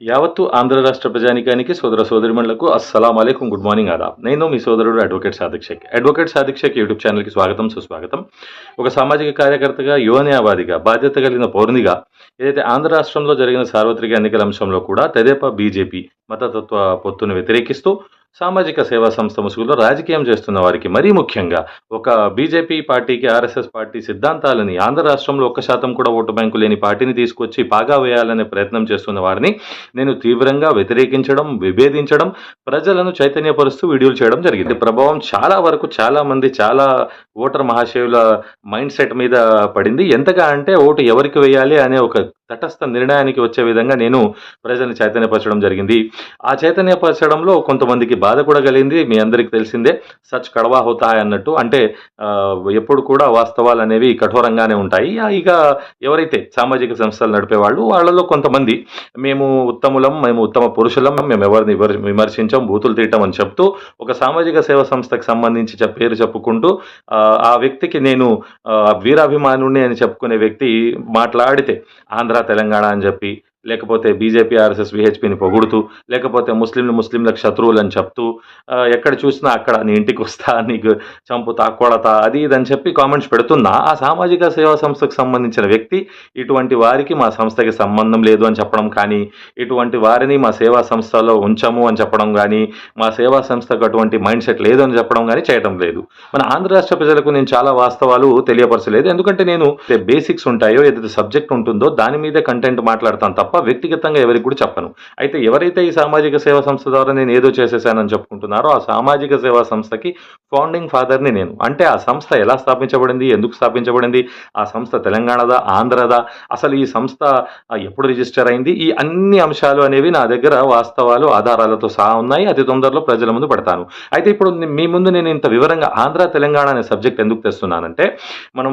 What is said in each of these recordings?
యావత్తు ఆంధ్ర రాష్ట్ర ప్రజానికానికి సోదర సోదరిమణులకు అస్సలం అలైకుం గుడ్ మార్నింగ్ ఆదాబ్ నేను మీ సోదరుడు advocate Sadiq Shaik. Advocate Sadiq Shaik YouTube ఛానల్కి స్వాగతం సుస్వాగతం. ఒక సామాజిక కార్యకర్తగా యువన్యావాదిగా బాధ్యత కలిగిన పౌరునిగా ఏదైతే ఆంధ్ర రాష్ట్రంలో జరిగిన సార్వత్రిక ఎన్నికల అంశంలో కూడా తెదేపా బీజేపీ మతతత్వ పొత్తును వ్యతిరేకిస్తూ సామాజిక సేవా సంస్థ ముసుగులో రాజకీయం చేస్తున్న వారికి మరీ ముఖ్యంగా ఒక బీజేపీ పార్టీకి ఆర్ఎస్ఎస్ పార్టీ సిద్ధాంతాలని ఆంధ్ర రాష్ట్రంలో ఒక్క శాతం కూడా ఓటు బ్యాంకు లేని పార్టీని తీసుకొచ్చి పాగా వేయాలనే ప్రయత్నం చేస్తున్న వారిని నేను తీవ్రంగా వ్యతిరేకించడం విభేదించడం ప్రజలను చైతన్యపరుస్తూ వీడియోలు చేయడం జరిగింది. ప్రభావం చాలా వరకు చాలా మంది చాలా ఓటర్ మహాశయుల మైండ్ సెట్ మీద పడింది. ఎంతగా అంటే ఓటు ఎవరికి వేయాలి అనే ఒక తటస్థ నిర్ణయానికి వచ్చే విధంగా నేను ప్రజల్ని చైతన్యపరచడం జరిగింది. ఆ చైతన్యపరచడంలో కొంతమందికి బాధ కూడా కలిగింది. మీ అందరికీ తెలిసిందే సచ్ కడవా హోతాయి అన్నట్టు. అంటే ఎప్పుడు కూడా వాస్తవాలు అనేవి కఠోరంగానే ఉంటాయి. ఇక ఎవరైతే సామాజిక సంస్థలు నడిపే వాళ్ళు వాళ్ళలో కొంతమంది మేము ఉత్తములం మేము ఉత్తమ పురుషులం మేము ఎవరిని విమర్శించాం బూతులు తీయటం అని చెప్తూ ఒక సామాజిక సేవ సంస్థకు సంబంధించి పేరు చెప్పుకుంటూ ఆ, వ్యక్తికి నేను ఆ, వీరాభిమానుడిని అని చెప్పుకునే వ్యక్తి మాట్లాడితే ఆంధ్ర ఆంధ్ర తెలంగాణ అని చెప్పి లేకపోతే బీజేపీ ఆర్ఎస్ఎస్ విహెచ్పిని పొగుడుతూ లేకపోతే ముస్లింలు ముస్లింలకు శత్రువులు అని చెప్తూ ఎక్కడ చూసినా అక్కడ నీ ఇంటికి వస్తా నీకు చంపుతా కొడతా అది ఇది అని చెప్పి కామెంట్స్ పెడుతున్నా ఆ సామాజిక సేవా సంస్థకు సంబంధించిన వ్యక్తి ఇటువంటి వారికి మా సంస్థకి సంబంధం లేదు అని చెప్పడం కానీ ఇటువంటి వారిని మా సేవా సంస్థలో ఉంచము అని చెప్పడం కానీ మా సేవా సంస్థకు అటువంటి మైండ్ సెట్ లేదు అని చెప్పడం కానీ చేయటం లేదు. మన ఆంధ్ర రాష్ట్ర ప్రజలకు నేను చాలా వాస్తవాలు తెలియపరచలేదు. ఎందుకంటే నేను బేసిక్స్ ఉంటాయో ఏదైతే సబ్జెక్ట్ ఉంటుందో దాని మీదే కంటెంట్ మాట్లాడతాను తప్ప వ్యక్తిగతంగా ఎవరికి కూడా చెప్పను. అయితే ఎవరైతే ఈ సామాజిక సేవా సంస్థ ద్వారా నేను ఏదో చేసేసానని చెప్పుకుంటున్నారో ఆ సామాజిక సేవా సంస్థకి ఫౌండింగ్ ఫాదర్ని నేను. అంటే ఆ సంస్థ ఎలా స్థాపించబడింది ఎందుకు స్థాపించబడింది ఆ సంస్థ తెలంగాణదా ఆంధ్రదా అసలు ఈ సంస్థ ఎప్పుడు రిజిస్టర్ అయింది ఈ అన్ని అంశాలు అనేవి నా దగ్గర వాస్తవాలు ఆధారాలతో సహా ఉన్నాయి అతి తొందరలో ప్రజల ముందు పడతాను. అయితే ఇప్పుడు మీ ముందు నేను ఇంత వివరంగా ఆంధ్ర తెలంగాణ అనే సబ్జెక్ట్ ఎందుకు తెస్తున్నానంటే మనం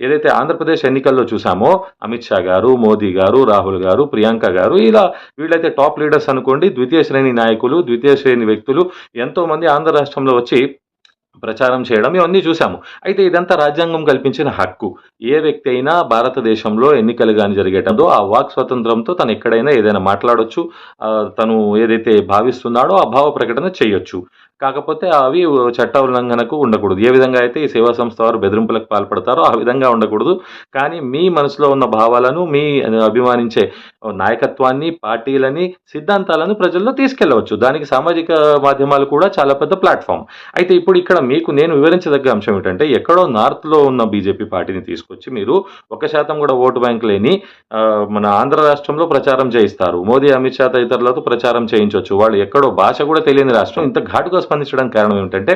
ఏదైతే ఆంధ్రప్రదేశ్ ఎన్నికల్లో చూసామో అమిత్ షా గారు మోదీ గారు రాహుల్ గారు ప్రియాంక గారు. ఇలా వీళ్ళైతే టాప్ లీడర్స్ అనుకోండి ద్వితీయ శ్రేణి నాయకులు ద్వితీయ శ్రేణి వ్యక్తులు ఎంతో మంది ఆంధ్ర రాష్ట్రంలో వచ్చి ప్రచారం చేయడం ఇవన్నీ చూసాము అయితే ఇదంతా రాజ్యాంగం కల్పించిన హక్కు. ఏ వ్యక్తి అయినా భారతదేశంలో ఎన్నికలు కానీ జరిగేటందో ఆ వాక్ స్వతంత్రంతో తను ఎక్కడైనా ఏదైనా మాట్లాడొచ్చు. తను ఏదైతే భావిస్తున్నాడో ఆ భావ ప్రకటన చేయొచ్చు. కాకపోతే అవి చట్ట ఉల్లంఘనకు ఉండకూడదు. ఏ విధంగా అయితే ఈ సేవా సంస్థ వారు బెదిరింపులకు పాల్పడతారో ఆ విధంగా ఉండకూడదు. కానీ మీ మనసులో ఉన్న భావాలను మీ అభిమానించే నాయకత్వాన్ని పార్టీలని సిద్ధాంతాలను ప్రజల్లో తీసుకెళ్ళవచ్చు. దానికి సామాజిక మాధ్యమాలు కూడా చాలా పెద్ద ప్లాట్ఫామ్. అయితే ఇప్పుడు ఇక్కడ మీకు నేను వివరించదగ్గ అంశం ఏంటంటే ఎక్కడో నార్త్లో ఉన్న బీజేపీ పార్టీని తీసుకొచ్చి మీరు ఒక శాతం కూడా ఓటు బ్యాంక్ లేని మన ఆంధ్ర రాష్ట్రంలో ప్రచారం చేయిస్తారు. మోదీ అమిత్ షా తదితరులతో ప్రచారం చేయించవచ్చు. వాళ్ళు ఎక్కడో భాష కూడా తెలియని రాష్ట్రం. ఇంత ఘాటుగా స్పందించడం కారణం ఏమిటంటే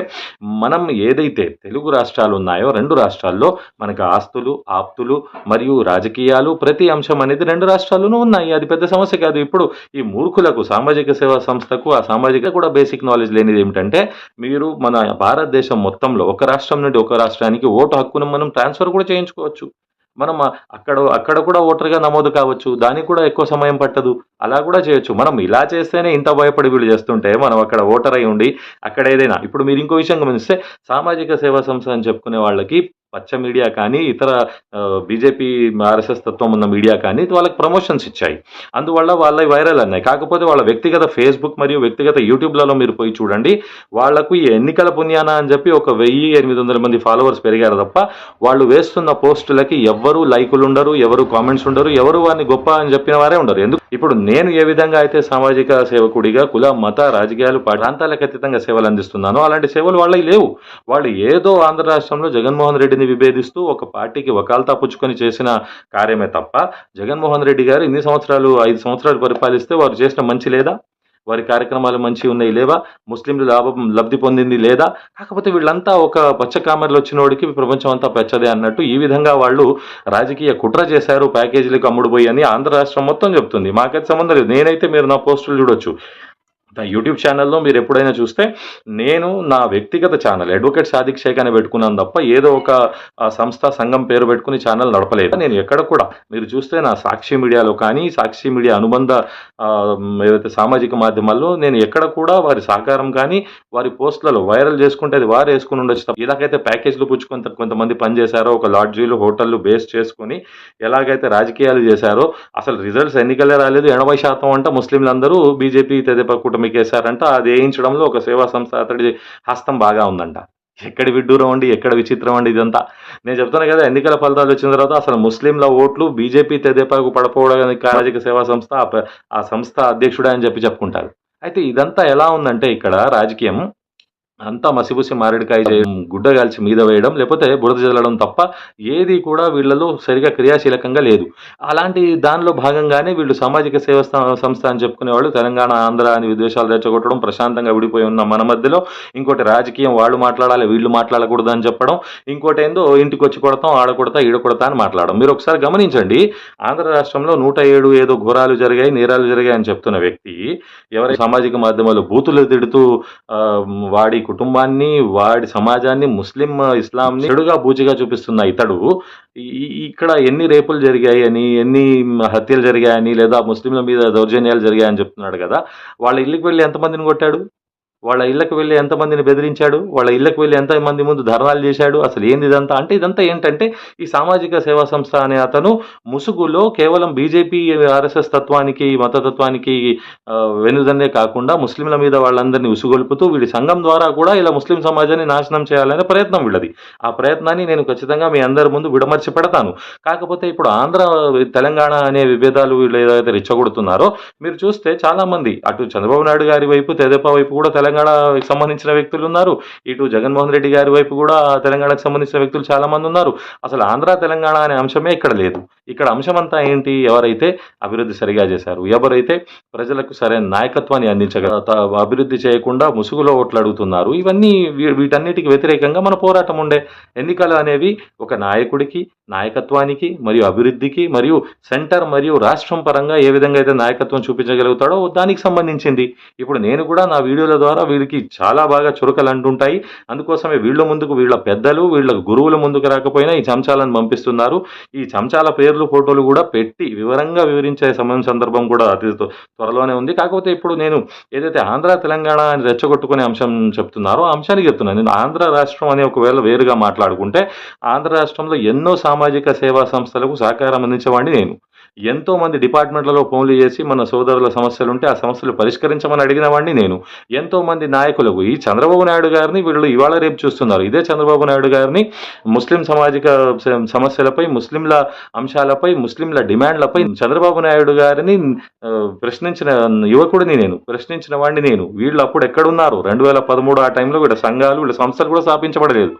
మనం ఏదైతే తెలుగు రాష్ట్రాలు ఉన్నాయో రెండు రాష్ట్రాల్లో మనకు ఆస్తులు ఆప్తులు మరియు రాజకీయాలు ప్రతి అంశం అనేది రెండు రాష్ట్రాల్లోనూ ఉన్నాయి. అది పెద్ద సమస్య కాదు. ఇప్పుడు ఈ మూర్ఖులకు సామాజిక సేవా సంస్థకు ఆ సామాజిక కూడా బేసిక్ నాలెడ్జ్ లేనిది ఏమిటంటే మీరు మన భారతదేశం మొత్తంలో ఒక రాష్ట్రం నుండి ఒక రాష్ట్రానికి ఓటు హక్కును మనం ట్రాన్స్ఫర్ కూడా చేయించుకోవచ్చు. మనం అక్కడ అక్కడ కూడా ఓటర్గా నమోదు కావచ్చు. దానికి కూడా ఎక్కువ సమయం పట్టదు. అలా కూడా చేయొచ్చు. మనం ఇలా చేస్తేనే ఇంత భయపడి వీళ్ళు చేస్తుంటే మనం అక్కడ ఓటర్ అయి ఉండి అక్కడ ఏదైనా ఇప్పుడు మీరు ఇంకో విషయం గమనిస్తే సామాజిక సేవా సంస్థ అని చెప్పుకునే వాళ్ళకి పచ్చ మీడియా కానీ ఇతర బీజేపీ ఆర్ఎస్ఎస్ తత్వం ఉన్న మీడియా కానీ వాళ్ళకి ప్రమోషన్స్ ఇచ్చాయి. అందువల్ల వాళ్ళ వైరల్ అన్నాయి. కాకపోతే వాళ్ళ వ్యక్తిగత ఫేస్బుక్ మరియు వ్యక్తిగత యూట్యూబ్లలో మీరు పోయి చూడండి వాళ్ళకు ఈ ఎన్నికల పుణ్యాన అని చెప్పి ఒక వెయ్యి ఎనిమిది వందల మంది ఫాలోవర్స్ పెరిగారు తప్ప వాళ్ళు వేస్తున్న పోస్టులకి ఎవరు లైకులు ఉండరు ఎవరు కామెంట్స్ ఉండరు ఎవరు వారిని గొప్ప అని చెప్పిన వారే ఉండరు. ఎందుకు? ఇప్పుడు నేను ఏ విధంగా అయితే సామాజిక సేవకుడిగా కుల మత రాజకీయాలు ప్రాంతాలకు అతీతంగా సేవలు అందిస్తున్నానో అలాంటి సేవలు వాళ్ళకి లేవు. వాళ్ళు ఏదో ఆంధ్ర రాష్ట్రంలో జగన్మోహన్ రెడ్డిని విభేదిస్తూ ఒక పార్టీకి వకాల్తా పుచ్చుకొని చేసిన కార్యమే తప్ప జగన్మోహన్ రెడ్డి గారు ఇన్ని సంవత్సరాలు ఐదు సంవత్సరాలు పరిపాలిస్తే వారు చేసిన మంచి లేదా? వారి కార్యక్రమాలు మంచి ఉన్నాయి లేవా? ముస్లింలు లాభం లబ్ధి పొందింది లేదా? కాకపోతే వీళ్ళంతా ఒక పచ్చ కామెరులు వచ్చిన వాడికి ప్రపంచం అంతా పెచ్చదే అన్నట్టు ఈ విధంగా వాళ్ళు రాజకీయ కుట్ర చేశారు ప్యాకేజీలకు అమ్ముడుపోయి అని ఆంధ్ర రాష్ట్రం మొత్తం చెప్తుంది. మాకైతే సంబంధం లేదు. నేనైతే మీరు నా పోస్టులు చూడొచ్చు. నా యూట్యూబ్ ఛానల్లో మీరు ఎప్పుడైనా చూస్తే నేను నా వ్యక్తిగత ఛానల్ అడ్వకేట్ సాదిక్ షేక్ అని పెట్టుకున్నాను తప్ప ఏదో ఒక సంస్థ సంఘం పేరు పెట్టుకుని ఛానల్ నడపలేదు. నేను ఎక్కడ కూడా మీరు చూస్తే నా సాక్షి మీడియాలో కానీ సాక్షి మీడియా అనుబంధ ఏదైతే సామాజిక మాధ్యమాల్లో నేను ఎక్కడ కూడా వారి సహకారం కానీ వారి పోస్టులలో వైరల్ చేసుకుంటే అది వారు వేసుకుని ఉండొచ్చు తప్ప ఇలాగైతే ప్యాకేజ్లు పుచ్చుకొని కొంతమంది పనిచేశారో ఒక లాడ్జీలు హోటళ్ళు బేస్ చేసుకుని ఎలాగైతే రాజకీయాలు చేశారో అసలు రిజల్ట్స్ ఎన్నికలే రాలేదు. ఎనభై శాతం అంట ముస్లింలందరూ బీజేపీ తెదేపా కూటమికి వేశారంట అది వేయించడంలో ఒక సేవా సంస్థ అతడి హస్తం బాగా ఉందంట. ఎక్కడ విడ్డూరం అండి ఎక్కడ విచిత్రం అండి ఇదంతా. నేను చెప్తాను కదా ఎన్నికల ఫలితాలు వచ్చిన తర్వాత అసలు ముస్లింల ఓట్లు బీజేపీ తెదేపాకు పడపోవడానికి రాజకీయ సేవా సంస్థ ఆ ఆ సంస్థ అధ్యక్షుడే అని చెప్పి చెప్పుకుంటారు. అయితే ఇదంతా ఎలా ఉందంటే ఇక్కడ రాజకీయం అంతా మసిబుసి మారేడుకాయ చేయడం గుడ్డ కాల్చి మీద వేయడం లేకపోతే బురద చల్లడం తప్ప ఏది కూడా వీళ్ళలో సరిగా క్రియాశీలకంగా లేదు. అలాంటి దానిలో భాగంగానే వీళ్ళు సామాజిక సేవ సంస్థ అని చెప్పుకునేవాళ్ళు తెలంగాణ ఆంధ్ర అని విద్వేషాలు రెచ్చగొట్టడం ప్రశాంతంగా విడిపోయి ఉన్న మన మధ్యలో. ఇంకోటి రాజకీయం వాళ్ళు మాట్లాడాలి వీళ్ళు మాట్లాడకూడదు అని చెప్పడం. ఇంకోటి ఏందో ఇంటికి వచ్చి కొడతాం ఆడ కొడతా ఈడ కొడతా అని మాట్లాడడం. మీరు ఒకసారి గమనించండి ఆంధ్ర రాష్ట్రంలో నూట ఏడు ఏదో ఘోరాలు జరిగాయి నేరాలు జరిగాయి అని చెప్తున్న వ్యక్తి ఎవరైనా సామాజిక మాధ్యమాలు బూతులు తిడుతూ వాడి కుటుంబాన్ని వాడి సమాజాన్ని ముస్లిం ఇస్లాంని చెడుగా బూచిగా చూపిస్తున్న ఇతడు ఈ- ఇక్కడ ఎన్ని రేపులు జరిగాయి అని ఎన్ని హత్యలు జరిగాయని లేదా ముస్లింల మీద దౌర్జన్యాలు జరిగాయని చెప్తున్నాడు కదా. వాళ్ళ ఇల్లుకి వెళ్ళి ఎంతమందిని కొట్టాడు? వాళ్ళ ఇళ్ళకి వెళ్ళి ఎంతమందిని బెదిరించాడు? వాళ్ళ ఇళ్ళకి వెళ్ళి ఎంతమంది ముందు ధర్నాలు చేశాడు? అసలు ఏంది ఇదంతా? అంటే ఇదంతా ఏంటంటే ఈ సామాజిక సేవా సంస్థ అనే అతను ముసుగులో కేవలం బీజేపీ ఆర్ఎస్ఎస్ తత్వానికి మతతత్వానికి వెనుదన్నే కాకుండా ముస్లింల మీద వాళ్ళందరినీ ఉసుగొల్పుతూ వీడి సంఘం ద్వారా కూడా ఇలా ముస్లిం సమాజాన్ని నాశనం చేయాలనే ప్రయత్నం వీళ్ళది. ఆ ప్రయత్నాన్ని నేను ఖచ్చితంగా మీ అందరి ముందు విడమర్చి పెడతాను. కాకపోతే ఇప్పుడు ఆంధ్ర తెలంగాణ అనే విభేదాలు వీళ్ళు ఏదైతే రెచ్చగొడుతున్నారో మీరు చూస్తే చాలామంది అటు చంద్రబాబు నాయుడు గారి వైపు తెదేపా వైపు కూడా తెలంగాణకి సంబంధించిన వ్యక్తులు ఉన్నారు. ఇటు జగన్మోహన్ రెడ్డి గారి వైపు కూడా తెలంగాణకు సంబంధించిన వ్యక్తులు చాలా మంది ఉన్నారు. అసలు ఆంధ్ర తెలంగాణ అనే అంశమే ఇక్కడ లేదు. ఇక్కడ అంశం అంతా ఏంటి? ఎవరైతే అభివృద్ధి సరిగా చేశారు? ఎవరైతే ప్రజలకు సరైన నాయకత్వాన్ని అందించగల అభివృద్ధి చేయకుండా ముసుగులో ఓట్లు అడుగుతున్నారు? ఇవన్నీ వీటన్నిటికి వ్యతిరేకంగా మన పోరాటం ఉండే ఎన్నికలు అనేవి ఒక నాయకుడికి నాయకత్వానికి మరియు అభివృద్ధికి మరియు సెంటర్ మరియు రాష్ట్రం పరంగా ఏ విధంగా అయితే నాయకత్వం చూపించగలుగుతాడో దానికి సంబంధించింది. ఇప్పుడు నేను కూడా నా వీడియోల ద్వారా వీరికి చాలా బాగా చురకలు అంటుంటాయి. అందుకోసమే వీళ్ళ ముందుకు వీళ్ళ పెద్దలు వీళ్ళ గురువుల ముందుకు రాకపోయినా ఈ చంచాలను పంపిస్తున్నారు. ఈ చంచాల పేర్లు ఫోటోలు కూడా పెట్టి వివరంగా వివరించే సమయం సందర్భం కూడా అతి త్వరలోనే ఉంది. కాకపోతే ఇప్పుడు నేను ఏదైతే ఆంధ్ర తెలంగాణ అని రెచ్చగొట్టుకునే అంశం చెప్తున్నారో అంశానికి చెప్తున్నాను నేను ఆంధ్ర రాష్ట్రం అనే ఒకవేళ వేరుగా మాట్లాడుకుంటే ఆంధ్ర రాష్ట్రంలో ఎన్నో సామాజిక సేవా సంస్థలకు సహకారం అందించేవాడిని నేను. ఎంతో మంది డిపార్ట్మెంట్లలో ఫోన్లు చేసి మన సోదరుల సమస్యలు ఉంటే ఆ సమస్యలు పరిష్కరించమని అడిగిన వాడిని నేను. ఎంతో మంది నాయకులకు ఈ చంద్రబాబు నాయుడు గారిని వీళ్ళు ఇవాళ రేపు చూస్తున్నారు. ఇదే చంద్రబాబు నాయుడు గారిని ముస్లిం సామాజిక సమస్యలపై ముస్లింల అంశాలపై ముస్లింల డిమాండ్లపై చంద్రబాబు నాయుడు గారిని ప్రశ్నించిన యువకుడిని నేను ప్రశ్నించిన వాడిని నేను. వీళ్ళు అప్పుడు ఎక్కడున్నారు? రెండు వేల పదమూడు ఆ టైంలో వీళ్ళ సంఘాలు వీళ్ళ సంస్థలు కూడా స్థాపించబడలేదు.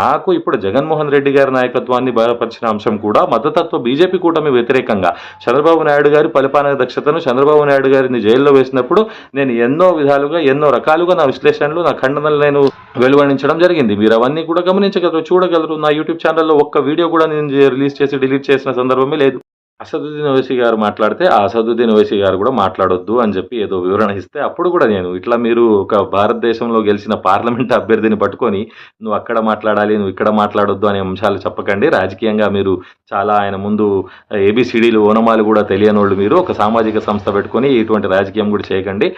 నాకు ఇప్పుడు జగన్మోహన్ రెడ్డి గారి నాయకత్వాన్ని బలపరిచిన అంశం కూడా మద్దతత్వ బీజేపీ కూటమి వ్యతిరేకంగా చంద్రబాబు నాయుడు గారి పరిపాలన దక్షతను చంద్రబాబు నాయుడు గారిని జైల్లో వేసినప్పుడు నేను ఎన్నో విధాలుగా ఎన్నో రకాలుగా నా విశ్లేషణలు నా ఖండనలు నేను వెలువడించడం జరిగింది. మీరు అవన్నీ కూడా గమనించగలరు చూడగలరు. నా యూట్యూబ్ ఛానల్లో ఒక్క వీడియో కూడా నేను రిలీజ్ చేసి డిలీట్ చేసిన సందర్భమే లేదు. అసదుద్దీన్ ఓవైసీ గారు మాట్లాడితే ఆ అసదుద్దీన్ ఓవైసీ గారు కూడా మాట్లాడొద్దు అని చెప్పి ఏదో వివరణ ఇస్తే అప్పుడు కూడా నేను ఇట్లా మీరు ఒక భారతదేశంలో గెలిచిన పార్లమెంట్ అభ్యర్థిని పట్టుకొని నువ్వు అక్కడ మాట్లాడాలి నువ్వు ఇక్కడ మాట్లాడొద్దు అనే అంశాలు చెప్పకండి. రాజకీయంగా మీరు చాలా ఆయన ముందు ఏబిసిడీలు ఓనమాలు కూడా తెలియని వాళ్ళు మీరు ఒక సామాజిక సంస్థ పెట్టుకొని ఇటువంటి రాజకీయం కూడా చేయకండి.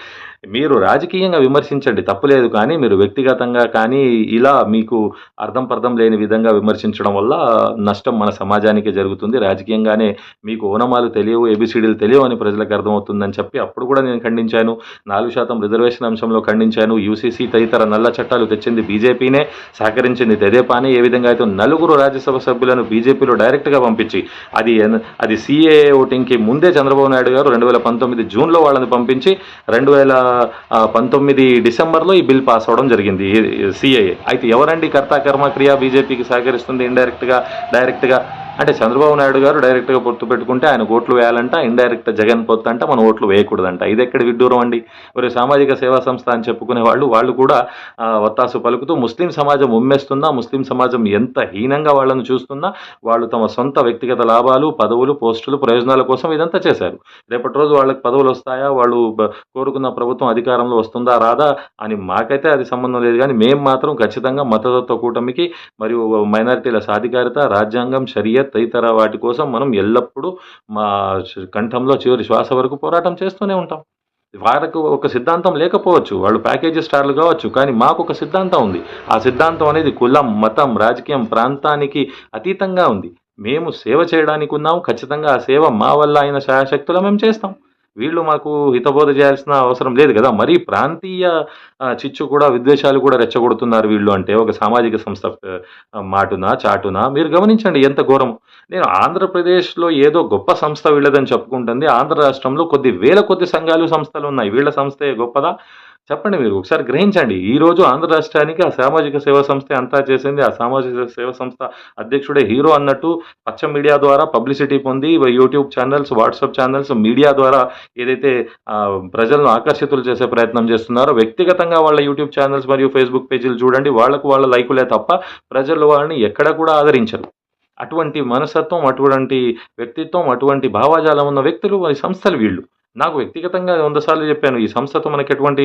మీరు రాజకీయంగా విమర్శించండి తప్పులేదు కానీ మీరు వ్యక్తిగతంగా కానీ ఇలా మీకు అర్థం పర్థం లేని విధంగా విమర్శించడం వల్ల నష్టం మన సమాజానికి జరుగుతుంది. రాజకీయంగానే మీకు ఓనమాలు తెలియవు ఏబిసిడీలు తెలియవు అని ప్రజలకు అర్థమవుతుందని చెప్పి అప్పుడు కూడా నేను ఖండించాను. నాలుగు శాతం రిజర్వేషన్ అంశంలో ఖండించాను. యూసీసీ తదితర నల్ల చట్టాలు తెచ్చింది బీజేపీనే సహకరించింది తెదేపానే ఏ విధంగా అయితే నలుగురు రాజ్యసభ సభ్యులను బీజేపీలో డైరెక్ట్గా పంపించి అది అది సీఏ ఓటింగ్కి ముందే చంద్రబాబు నాయుడు గారు రెండు వేల పంతొమ్మిది జూన్లో వాళ్ళని పంపించి రెండు వేల పంతొమ్మిది డిసెంబర్లో ఈ బిల్ పాస్ అవ్వడం జరిగింది. సిఏఏ అయితే ఎవరండి కర్త కర్మ క్రియ బీజేపీకి సహకరిస్తుంది? ఇండైరెక్ట్గా డైరెక్ట్గా? అంటే చంద్రబాబు నాయుడు గారు డైరెక్ట్గా పొత్తు పెట్టుకుంటే ఆయన ఓట్లు వేయాలంట ఇండైరెక్ట్ జగన్ పొత్తు అంటే మనం ఓట్లు వేయకూడదంట. ఇది ఎక్కడ విడ్డూరం అండి? మరి సామాజిక సేవా సంస్థ అని చెప్పుకునే వాళ్ళు వాళ్ళు కూడా వత్తాసు పలుకుతూ ముస్లిం సమాజం ఉమ్మేస్తున్నా ముస్లిం సమాజం ఎంత హీనంగా వాళ్ళని చూస్తున్నా వాళ్ళు తమ సొంత వ్యక్తిగత లాభాలు పదవులు పోస్టులు ప్రయోజనాల కోసం ఇదంతా చేశారు. రేపటి రోజు వాళ్ళకి పదవులు వస్తాయా? వాళ్ళు కోరుకున్న ప్రభుత్వం అధికారంలో వస్తుందా రాదా? అని మాకైతే అది సంబంధం లేదు. కానీ మేము మాత్రం ఖచ్చితంగా మతతత్వ కూటమికి మరియు మైనారిటీల సాధికారిత రాజ్యాంగం షరియత్ తదితర వాటి కోసం మనం ఎల్లప్పుడూ మా కంఠంలో చివరి శ్వాస వరకు పోరాటం చేస్తూనే ఉంటాం. వారికి ఒక సిద్ధాంతం లేకపోవచ్చు. వాళ్ళు ప్యాకేజీ స్టార్లు కావచ్చు కానీ మాకు ఒక సిద్ధాంతం ఉంది. ఆ సిద్ధాంతం అనేది కులం మతం రాజకీయం ప్రాంతానికి అతీతంగా ఉంది. మేము సేవ చేయడానికి ఉన్నాము ఖచ్చితంగా ఆ సేవ మా వల్ల అయిన శాయశక్తుల మేము చేస్తాం. వీళ్ళు మాకు హితబోధ చేయాల్సిన అవసరం లేదు కదా. మరీ ప్రాంతీయ చిచ్చు కూడా విద్వేషాలు కూడా రెచ్చగొడుతున్నారు వీళ్ళు అంటే. ఒక సామాజిక సంస్థ మాటున చాటున? మీరు గమనించండి ఎంత ఘోరం. నేను ఆంధ్రప్రదేశ్లో ఏదో గొప్ప సంస్థ వీళ్ళదని చెప్పుకుంటుంది. ఆంధ్ర రాష్ట్రంలో కొద్ది వేల కొద్ది సంఘాలు సంస్థలు ఉన్నాయి. వీళ్ళ సంస్థే గొప్పదా? చెప్పండి మీరు ఒకసారి గ్రహించండి. ఈ రోజు ఆంధ్ర రాష్ట్రానికి ఆ సామాజిక సేవా సంస్థ అంతా చేసింది? ఆ సామాజిక సేవా సంస్థ అధ్యక్షుడే హీరో అన్నట్టు పచ్చ మీడియా ద్వారా పబ్లిసిటీ పొంది YouTube channels WhatsApp channels media ద్వారా ఏదైతే ప్రజలను ఆకర్షితులు చేసే ప్రయత్నం చేస్తున్నారో వ్యక్తిగతంగా వాళ్ళ యూట్యూబ్ ఛానల్స్ మరియు ఫేస్బుక్ పేజీలు చూడండి. వాళ్ళకు వాళ్ళ లైకులే తప్ప ప్రజలు వాళ్ళని ఎక్కడ కూడా ఆదరించరు. అటువంటి మనస్తత్వం అటువంటి వ్యక్తిత్వం అటువంటి భావజాలం ఉన్న వ్యక్తులు వారి సంస్థలు వీళ్ళు. నాకు వ్యక్తిగతంగా వంద సార్లు చెప్పాను ఈ సంస్థతో మనకి ఎటువంటి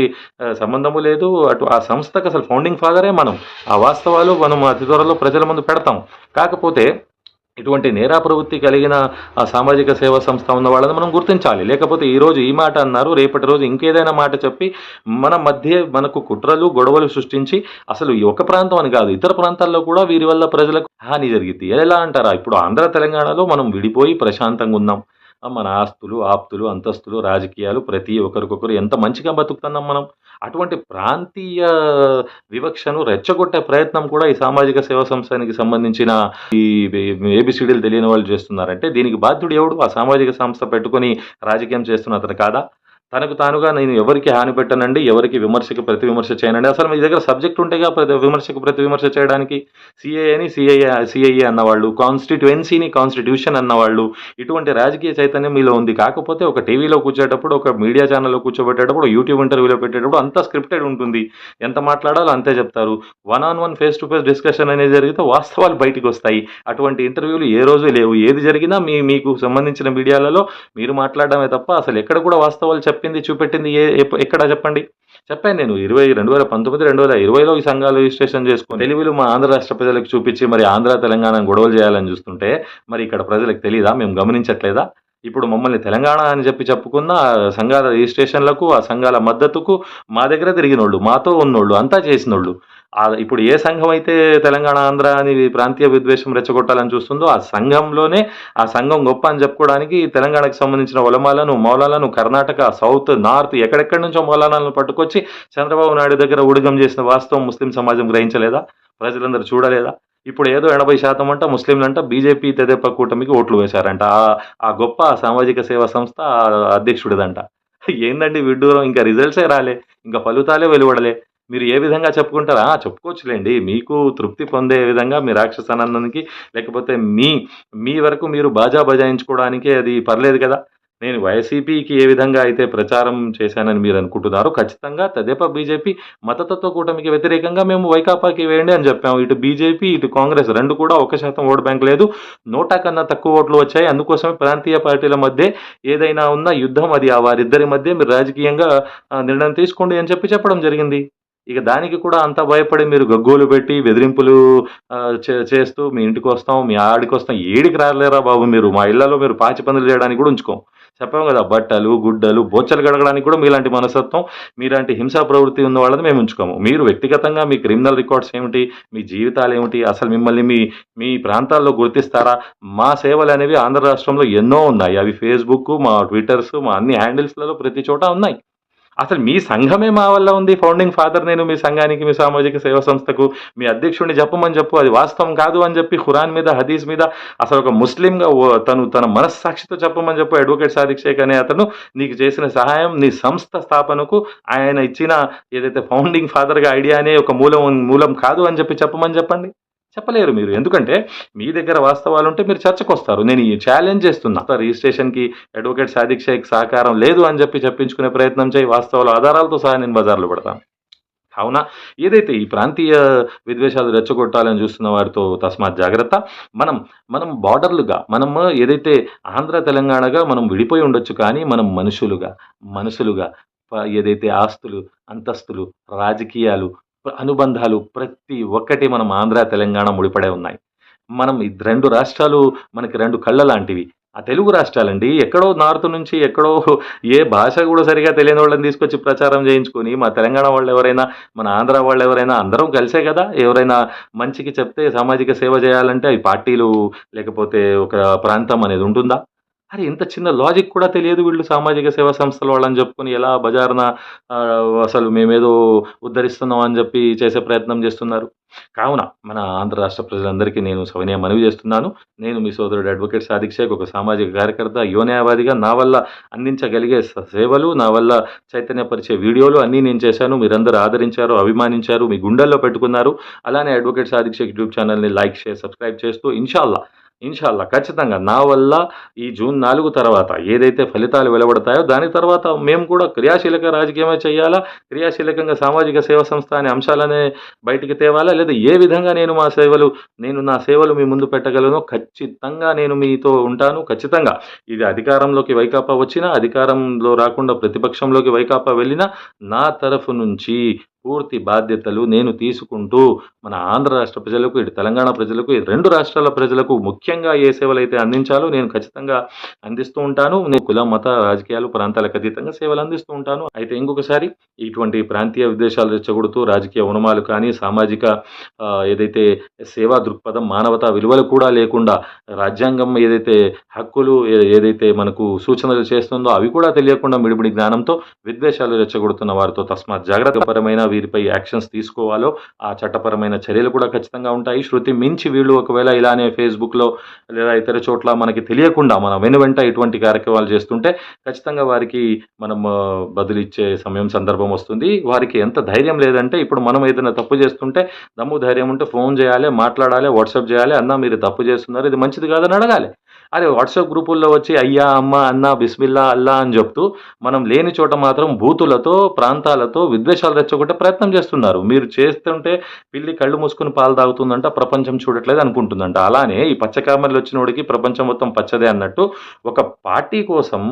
సంబంధము లేదు. అటు ఆ సంస్థకు అసలు ఫౌండింగ్ ఫాదరే మనం. ఆ వాస్తవాలు మనం అతి త్వరలో ప్రజల ముందు పెడతాం. కాకపోతే ఇటువంటి నేరా ప్రవృత్తి కలిగిన ఆ సామాజిక సేవా సంస్థ ఉన్న వాళ్ళని మనం గుర్తించాలి. లేకపోతే ఈ రోజు ఈ మాట అన్నారు రేపటి రోజు ఇంకేదైనా మాట చెప్పి మన మధ్య మనకు కుట్రలు గొడవలు సృష్టించి అసలు ఈ ఒక ప్రాంతం అని కాదు ఇతర ప్రాంతాల్లో కూడా వీరి వల్ల ప్రజలకు హాని జరిగింది. ఎలా అంటారా? ఇప్పుడు ఆంధ్ర తెలంగాణలో మనం విడిపోయి ప్రశాంతంగా ఉన్నాం. మన ఆస్తులు ఆప్తులు అంతస్తులు రాజకీయాలు ప్రతి ఒక్కరికొకరు ఎంత మంచిగా బతుకుతున్నాం మనం? అటువంటి ప్రాంతీయ వివక్షను రెచ్చగొట్టే ప్రయత్నం కూడా ఈ సామాజిక సేవా సంస్థానికి సంబంధించిన ఈ ఏబిసిడీలు తెలియని వాళ్ళు చేస్తున్నారంటే దీనికి బాధ్యుడు ఎవడు? ఆ సామాజిక సంస్థ పెట్టుకొని రాజకీయం చేస్తున్న అతను కాదా? తనకు తానుగా నేను ఎవరికి హాని పెట్టనండి ఎవరికి విమర్శకు ప్రతి విమర్శ చేయనండి. అసలు మీ దగ్గర సబ్జెక్ట్ ఉంటేగా ప్రతి విమర్శకు ప్రతి విమర్శ చేయడానికి? సిఏఏని సిఐఏ సిఐఏ అన్నవాళ్ళు కాన్స్టిట్యుయెన్సీని కాన్స్టిట్యూషన్ అన్నవాళ్ళు ఇటువంటి రాజకీయ చైతన్యం మీలో ఉంది. కాకపోతే ఒక టీవీలో కూర్చేటప్పుడు ఒక మీడియా ఛానల్లో కూర్చోబెట్టేటప్పుడు యూట్యూబ్ ఇంటర్వ్యూలో పెట్టేటప్పుడు అంతా స్క్రిప్టెడ్ ఉంటుంది. ఎంత మాట్లాడాలో అంతే చెప్తారు. One on one face to face discussion అనేది జరిగితే వాస్తవాలు బయటకు వస్తాయి. అటువంటి ఇంటర్వ్యూలు ఏ రోజు లేవు. ఏది జరిగినా మీ మీకు సంబంధించిన మీడియాలలో మీరు మాట్లాడడమే తప్ప అసలు ఎక్కడ కూడా వాస్తవాలు చెప్పింది చూపెట్టింది ఏ ఎక్కడ చెప్పండి? చెప్పాను నేను ఇరవై రెండు వేల పంతొమ్మిది రెండు వేల ఇరవైలో ఈ సంఘాలు రిజిస్ట్రేషన్ చేసుకుని తెలుగులు మా ఆంధ్ర రాష్ట్ర ప్రజలకు చూపించి మరి ఆంధ్ర తెలంగాణ గొడవలు చేయాలని చూస్తుంటే మరి ఇక్కడ ప్రజలకు తెలియదా మేము గమనించట్లేదా? ఇప్పుడు మమ్మల్ని తెలంగాణ అని చెప్పి చెప్పుకున్న సంఘాల రిజిస్ట్రేషన్లకు ఆ సంఘాల మద్దతుకు మా దగ్గర తిరిగినోళ్ళు మాతో ఉన్నోళ్ళు అంతా చేసినోళ్ళు. ఇప్పుడు ఏ సంఘం అయితే తెలంగాణ ఆంధ్ర అని ప్రాంతీయ విద్వేషం రెచ్చగొట్టాలని చూస్తుందో ఆ సంఘంలోనే ఆ సంఘం గొప్ప అని చెప్పుకోవడానికి తెలంగాణకు సంబంధించిన ఒలమాలను మౌలాలను కర్ణాటక సౌత్ నార్త్ ఎక్కడెక్కడి నుంచో మౌలానాలను పట్టుకొచ్చి చంద్రబాబు నాయుడు దగ్గర ఉడిగం చేసిన వాస్తవం ముస్లిం సమాజం గ్రహించలేదా? ప్రజలందరూ చూడలేదా? ఇప్పుడు ఏదో ఎనభై శాతం అంట ముస్లింలంట బీజేపీ తెదేప కూటమికి ఓట్లు వేశారంట. ఆ- గొప్ప సామాజిక సేవా సంస్థ అధ్యక్షుడిదంట. ఏందండి విడ్డూరం? ఇంకా రిజల్ట్సే రాలే. ఇంకా ఫలితాలే వెలువడలే. మీరు ఏ విధంగా చెప్పుకుంటారా? చెప్పుకోవచ్చులేండి. మీకు తృప్తి పొందే విధంగా మీ రాక్షసానందానికి లేకపోతే మీ మీ వరకు మీరు బాజా బజాయించుకోవడానికి అది పర్లేదు కదా? నేను వైసీపీకి ఏ విధంగా అయితే ప్రచారం చేశానని మీరు అనుకుంటున్నారో ఖచ్చితంగా తదేపా బీజేపీ మతతత్వ కూటమికి వ్యతిరేకంగా మేము వైకాపాకి వేయండి అని చెప్పాము. ఇటు బీజేపీ ఇటు కాంగ్రెస్ రెండు కూడా ఒక శాతం ఓటు బ్యాంక్ లేదు. నోటా కన్నా తక్కువ ఓట్లు వచ్చాయి. అందుకోసమే ప్రాంతీయ పార్టీల మధ్య ఏదైనా ఉన్న యుద్ధం అది ఆ వారిద్దరి మధ్య మీరు రాజకీయంగా నిర్ణయం తీసుకోండి అని చెప్పి చెప్పడం జరిగింది. ఇక దానికి కూడా అంత భయపడి మీరు గగ్గోలు పెట్టి బెదిరింపులు చే- చేస్తూ మీ ఇంటికి వస్తాం మీ ఆడికి వస్తాం ఏడికి రాలేరా బాబు మీరు? మా ఇళ్ళలో మీరు పాచి పనులు చేయడానికి కూడా ఉంచుకోం. చెప్పాము కదా బట్టలు గుడ్డలు బొచ్చలు గడగడానికి కూడా మీలాంటి మనస్తత్వం మీలాంటి హింసా ప్రవృత్తి ఉన్న వాళ్ళని మేము ఉంచుకోము. మీరు వ్యక్తిగతంగా మీ క్రిమినల్ రికార్డ్స్ ఏమిటి మీ జీవితాలు ఏమిటి అసలు మిమ్మల్ని మీ మీ ప్రాంతాల్లో గుర్తిస్తారా? మా సేవలు అనేవి ఆంధ్ర రాష్ట్రంలో ఎన్నో ఉన్నాయి. అవి ఫేస్బుక్ మా ట్విట్టర్స్ మా అన్ని హ్యాండిల్స్లలో ప్రతి చోట ఉన్నాయి. అసలు మీ సంఘమే మా వల్ల ఉంది. ఫౌండింగ్ ఫాదర్ నేను మీ సంఘానికి మీ సామాజిక సేవా సంస్థకు మీ అధ్యక్షుడిని చెప్పమని చెప్పు. అది వాస్తవం కాదు అని చెప్పి ఖురాన్ మీద హదీస్ మీద అసలు ఒక ముస్లింగా తను తన మనస్సాక్షితో చెప్పమని చెప్పు అడ్వకేట్ సాదిక్ షేక్ అనే అతను నీకు చేసిన సహాయం నీ సంస్థ స్థాపనకు ఆయన ఇచ్చిన ఏదైతే ఫౌండింగ్ ఫాదర్గా ఐడియా అనే ఒక మూలం మూలం కాదు అని చెప్పి చెప్పమని చెప్పండి. చెప్పలేరు మీరు. ఎందుకంటే మీ దగ్గర వాస్తవాలు ఉంటే మీరు చర్చకు వస్తారు నేను ఈ ఛాలెంజ్ చేస్తున్నా. రిజిస్ట్రేషన్కి అడ్వకేట్ సాదిక్ షేక్ సహకారం లేదు అని చెప్పి చెప్పించుకునే ప్రయత్నం చేయి. వాస్తవాలు ఆధారాలతో సహా నేను బజార్లో పెడతాను. కావున ఏదైతే ఈ ప్రాంతీయ విద్వేషాలు రెచ్చగొట్టాలని చూస్తున్న వారితో తస్మాత్ జాగ్రత్త. మనం మనం బార్డర్లుగా మనం ఏదైతే ఆంధ్ర తెలంగాణగా మనం విడిపోయి ఉండొచ్చు కానీ మనం మనుషులుగా మనుషులుగా ఏదైతే ఆస్తులు అంతస్తులు రాజకీయాలు అనుబంధాలు ప్రతి ఒక్కటి మనం ఆంధ్ర తెలంగాణ ముడిపడే ఉన్నాయి. మనం ఈ రెండు రాష్ట్రాలు మనకి రెండు కళ్ళ లాంటివి. ఆ తెలుగు రాష్ట్రాలండి ఎక్కడో నార్త్ నుంచి ఎక్కడో ఏ భాష కూడా సరిగా తెలియని వాళ్ళని తీసుకొచ్చి ప్రచారం చేయించుకొని మా తెలంగాణ వాళ్ళు ఎవరైనా మన ఆంధ్ర వాళ్ళు ఎవరైనా అందరం కలిసే కదా? ఎవరైనా మంచికి చెప్తే సామాజిక సేవ చేయాలంటే అవి పార్టీలు లేకపోతే ఒక ప్రాంతం అనేది ఉంటుందా? అరే ఇంత చిన్న లాజిక్ కూడా తెలియదు వీళ్ళు సామాజిక సేవా సంస్థల వాళ్ళని చెప్పుకొని ఎలా బజార్న అసలు మేమేదో ఉద్ధరిస్తున్నాం అని చెప్పి చేసే ప్రయత్నం చేస్తున్నారు. కావున మన ఆంధ్ర రాష్ట్ర ప్రజలందరికీ నేను సవినయ మనవి చేస్తున్నాను. నేను మీ సోదరుడు అడ్వకేట్ సాదిక్ షేక్ ఒక సామాజిక కార్యకర్త యువన్యాయవాదిగా నా వల్ల అందించగలిగే సేవలు నా వల్ల చైతన్యపరిచే వీడియోలు అన్నీ నేను చేశాను. మీరందరూ ఆదరించారు అభిమానించారు మీ గుండెల్లో పెట్టుకున్నారు. అలానే అడ్వకేట్ సాదిక్ షేక్ యూట్యూబ్ ఛానల్ని లైక్ షేర్ సబ్స్క్రైబ్ చేస్తూ ఇన్షాల్లా ఇన్షాల్లా ఖచ్చితంగా నా వల్ల ఈ జూన్ నాలుగు తర్వాత ఏదైతే ఫలితాలు వెలువడతాయో దాని తర్వాత మేము కూడా క్రియాశీలక రాజకీయమే చేయాలా? క్రియాశీలకంగా సామాజిక సేవ సంస్థ అనే అంశాలనే బయటికి తేవాలా? లేదా ఏ విధంగా నేను మా సేవలు నేను నా సేవలు మీ ముందు పెట్టగలను? ఖచ్చితంగా నేను మీతో ఉంటాను. ఖచ్చితంగా ఇది అధికారంలోకి వైకాపా వచ్చినా అధికారంలో రాకుండా ప్రతిపక్షంలోకి వైకాపా వెళ్ళినా నా తరఫు నుంచి పూర్తి బాధ్యతలు నేను తీసుకుంటూ మన ఆంధ్ర రాష్ట్ర ప్రజలకు ఇటు తెలంగాణ ప్రజలకు ఈ రెండు రాష్ట్రాల ప్రజలకు ముఖ్యంగా ఏ సేవలు అయితే అందించాలో నేను ఖచ్చితంగా అందిస్తూ ఉంటాను. నేను కుల మత రాజకీయాలు ప్రాంతాలకు అతీతంగా సేవలు అందిస్తూ ఉంటాను. అయితే ఇంకొకసారి ఇటువంటి ప్రాంతీయ విద్వేషాలు రెచ్చగొడుతూ రాజకీయ ఉణమాలు కానీ సామాజిక ఏదైతే సేవా దృక్పథం మానవతా విలువలు కూడా లేకుండా రాజ్యాంగం ఏదైతే హక్కులు ఏదైతే మనకు సూచనలు చేస్తుందో అవి కూడా తెలియకుండా మిడిమిడి జ్ఞానంతో విద్వేషాలు రెచ్చగొడుతున్న వారితో తస్మాత్ జాగ్రత్తపరమైన వీరిపై యాక్షన్స్ తీసుకోవాలో ఆ చట్టపరమైన చర్యలు కూడా ఖచ్చితంగా ఉంటాయి. శృతి మించి వీళ్ళు ఒకవేళ ఇలానే ఫేస్బుక్లో లేదా ఇతర చోట్ల మనకి తెలియకుండా మన వెను వెంట ఇటువంటి కార్యక్రమాలు చేస్తుంటే ఖచ్చితంగా వారికి మనం బదిలిచ్చే బదులిచ్చే సమయం సందర్భం వస్తుంది. వారికి ఎంత ధైర్యం లేదంటే ఇప్పుడు మనం ఏదైనా తప్పు చేస్తుంటే దమ్ము ధైర్యం ఉంటే ఫోన్ చేయాలి మాట్లాడాలి వాట్సాప్ చేయాలి అన్న మీరు తప్పు చేస్తున్నారు ఇది మంచిది కాదని అడగాలి. అరే వాట్సాప్ గ్రూపుల్లో వచ్చి అయ్యా అమ్మ అన్న బిస్మిల్లా అల్లా అని చెప్తూ మనం లేని చోట మాత్రం బూతులతో ప్రాంతాలతో విద్వేషాలు రెచ్చగొట్టే ప్రయత్నం చేస్తున్నారు. మీరు చేస్తుంటే పిల్లి కళ్ళు మూసుకుని పాలు తాగుతుందంట ప్రపంచం చూడట్లేదు అనుకుంటుందంట. అలానే ఈ పచ్చకామర్లు వచ్చినోడికి ప్రపంచం మొత్తం పచ్చదే అన్నట్టు ఒక పార్టీ కోసం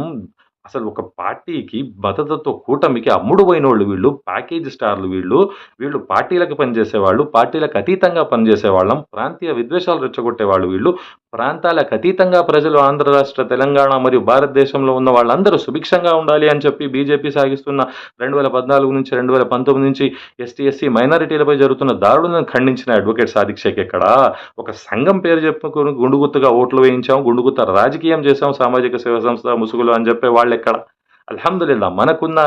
అసలు ఒక పార్టీకి మద్దతుతో కూటమికి అమ్ముడు పోయినోళ్ళు వీళ్ళు ప్యాకేజ్ స్టార్లు వీళ్ళు వీళ్ళు పార్టీలకు పనిచేసేవాళ్ళు పార్టీలకు అతీతంగా పనిచేసేవాళ్ళం ప్రాంతీయ విద్వేషాలు రెచ్చగొట్టే వాళ్ళు వీళ్ళు ప్రాంతాలకు అతీతంగా ప్రజలు ఆంధ్ర రాష్ట్ర తెలంగాణ మరియు భారతదేశంలో ఉన్న వాళ్ళందరూ సుభిక్షంగా ఉండాలి అని చెప్పి బీజేపీ సాగిస్తున్న రెండు వేల పద్నాలుగు నుంచి రెండు వేల పంతొమ్మిది నుంచి ఎస్టీ ఎస్సీ మైనారిటీలపై జరుగుతున్న దాడులను ఖండించిన అడ్వకేట్ సాదిక్ షేక్ ఎక్కడ? ఒక సంఘం పేరు చెప్పుకుని గుండుగుత్తగా ఓట్లు వేయించాం గుండుగుత్త రాజకీయం చేశాం సామాజిక సేవా సంస్థ ముసుగులు అని చెప్పే వాళ్ళు ఎక్కడ అల్హమ్దుల్లా మనకున్న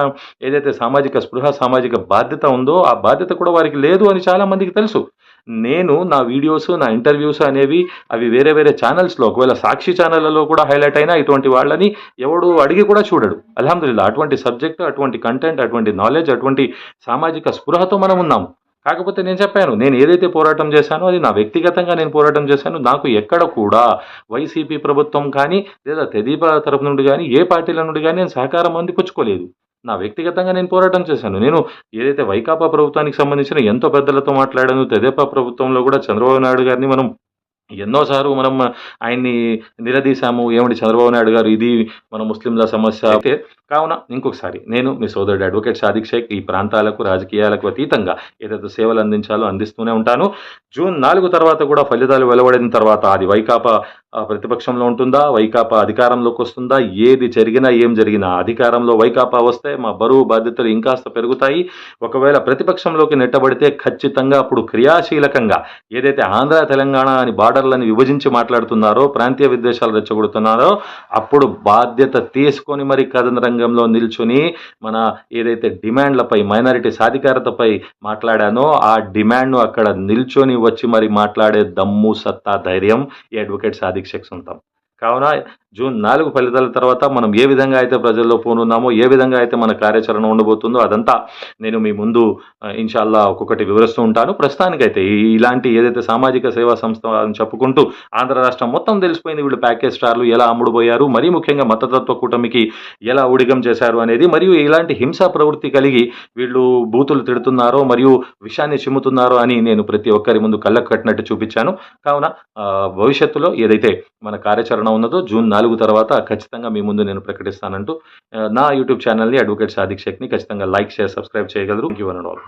ఏదైతే సామాజిక స్పృహ సామాజిక బాధ్యత ఉందో ఆ బాధ్యత కూడా వారికి లేదు అని చాలా మందికి తెలుసు. నేను నా వీడియోస్ నా ఇంటర్వ్యూస్ అనేవి అవి వేరే వేరే ఛానల్స్లో ఒకవేళ సాక్షి ఛానళ్ళలో కూడా హైలైట్ అయినా ఇటువంటి వాళ్ళని ఎవడు అడిగి కూడా చూడడు. అల్హమ్దుల్లా అటువంటి సబ్జెక్ట్ అటువంటి కంటెంట్ అటువంటి నాలెడ్జ్ అటువంటి సామాజిక స్పృహతో మనం ఉన్నాము. కాకపోతే నేను చెప్పాను నేను ఏదైతే పోరాటం చేశానో అది నా వ్యక్తిగతంగా నేను పోరాటం చేశాను నాకు ఎక్కడ కూడా వైసీపీ ప్రభుత్వం కానీ లేదా తెదీప తరపు నుండి కానీ ఏ పార్టీల నుండి కానీ నేను సహకారం అందిపుచ్చుకోలేదు. నా వ్యక్తిగతంగా నేను పోరాటం చేశాను. నేను ఏదైతే వైకాపా ప్రభుత్వానికి సంబంధించిన ఎంతో పెద్దలతో మాట్లాడాను తెదేపా ప్రభుత్వంలో కూడా చంద్రబాబు నాయుడు గారిని మనం ఎన్నోసార్లు మనం ఆయన్ని నిలదీశాము. ఏమిటి చంద్రబాబు నాయుడు గారు? ఇది మన ముస్లింల సమస్య. అయితే కావున ఇంకొకసారి నేను మీ సోదరుడు అడ్వకేట్ సాదిక్ షేక్ ఈ ప్రాంతాలకు రాజకీయాలకు అతీతంగా ఏదైతే సేవలు అందించాలో అందిస్తూనే ఉంటాను. జూన్ నాలుగు తర్వాత కూడా ఫలితాలు వెలువడిన తర్వాత అది వైకాపా ప్రతిపక్షంలో ఉంటుందా? వైకాపా అధికారంలోకి వస్తుందా? ఏది జరిగినా ఏం జరిగినా అధికారంలో వైకాపా వస్తే మా బరువు బాధ్యతలు ఇంకాస్త పెరుగుతాయి. ఒకవేళ ప్రతిపక్షంలోకి నెట్టబడితే ఖచ్చితంగా అప్పుడు క్రియాశీలకంగా ఏదైతే ఆంధ్ర తెలంగాణ అని బార్డర్లను విభజించి మాట్లాడుతున్నారో ప్రాంతీయ విద్వేషాలు రెచ్చగొడుతున్నారో అప్పుడు బాధ్యత తీసుకొని మరి కథన రంగంలో నిల్చుని మన ఏదైతే డిమాండ్లపై మైనారిటీ సాధికారతపై మాట్లాడానో ఆ డిమాండ్ను అక్కడ నిల్చొని వచ్చి మరి మాట్లాడే దమ్ము సత్తా ధైర్యం ఈ అడ్వకేట్ సాధిక్షకు ఉంటాం సొంతం. కావున జూన్ నాలుగు ఫలితాల తర్వాత మనం ఏ విధంగా అయితే ప్రజల్లో పోనున్నామో ఏ విధంగా అయితే మన కార్యాచరణ ఉండబోతుందో అదంతా నేను మీ ముందు ఇన్షాల్లా ఒక్కొక్కటి వివరిస్తూ ఉంటాను. ప్రస్తుతానికైతే ఇలాంటి ఏదైతే సామాజిక సేవా సంస్థ అని చెప్పుకుంటూ ఆంధ్ర రాష్ట్రం మొత్తం తెలిసిపోయింది. వీళ్ళు ప్యాకేజ్ స్టార్లు ఎలా అమ్ముడుపోయారు మరీ ముఖ్యంగా మతతత్వ కూటమికి ఎలా ఊడిగం చేశారు అనేది మరియు ఇలాంటి హింసా ప్రవృత్తి కలిగి వీళ్ళు బూతులు తిడుతున్నారో మరియు విషాన్ని చిమ్ముతున్నారో అని నేను ప్రతి ఒక్కరి ముందు కళ్ళకు కట్టినట్టు చూపించాను. కావున భవిష్యత్తులో ఏదైతే మన కార్యాచరణ ఉన్నదో జూన్ నాలుగు తర్వాత ఖచ్చితంగా మీ ముందు నేను ప్రకటిస్తానంటూ నా యూట్యూబ్ ఛానల్ని అడ్వకేట్ సాదిక్ షేక్ని ఖచ్చితంగా లైక్ షేర్ సబ్స్క్రైబ్ చేయగలరు. You and all